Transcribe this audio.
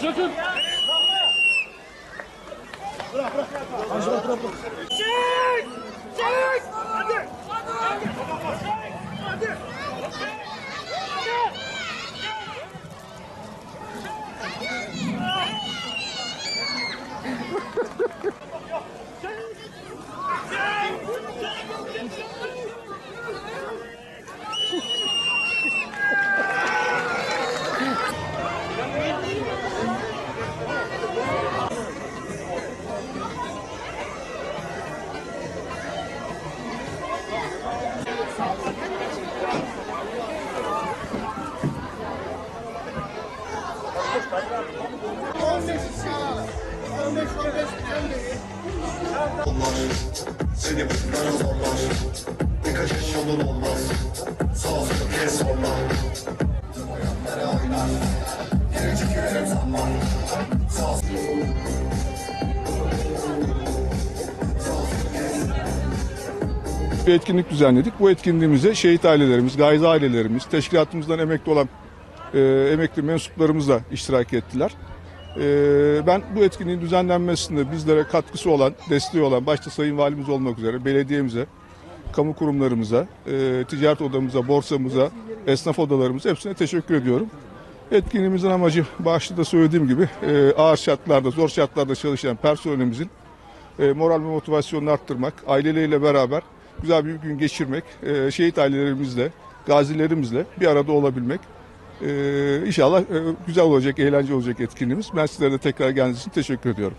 Sakın. Bırak bırak. Bırak bırak bırak. Olmaz, seni bunlara zorlar Ne kaçış yolun olmaz, sağ solu kes zorla Tüm oyunlara oynar, geri çekilir zaman Sağ solu bir etkinlik düzenledik. Bu etkinliğimize şehit ailelerimiz, gazi ailelerimiz, teşkilatımızdan emekli olan e, emekli mensuplarımız da iştirak ettiler. E, ben bu etkinliğin düzenlenmesinde bizlere katkısı olan, desteği olan başta Sayın Valimiz olmak üzere belediyemize, kamu kurumlarımıza, e, ticaret odamıza, borsamıza, esnaf odalarımıza hepsine teşekkür ediyorum. Etkinliğimizin amacı başta da söylediğim gibi e, ağır şartlarda, zor şartlarda çalışan personelimizin e, moral ve motivasyonunu arttırmak, aileleriyle beraber güzel bir gün geçirmek, şehit ailelerimizle, gazilerimizle bir arada olabilmek. E, inşallah e, güzel olacak, eğlenceli olacak etkinliğimiz. Ben sizlere de tekrar geldiğiniz için teşekkür ediyorum.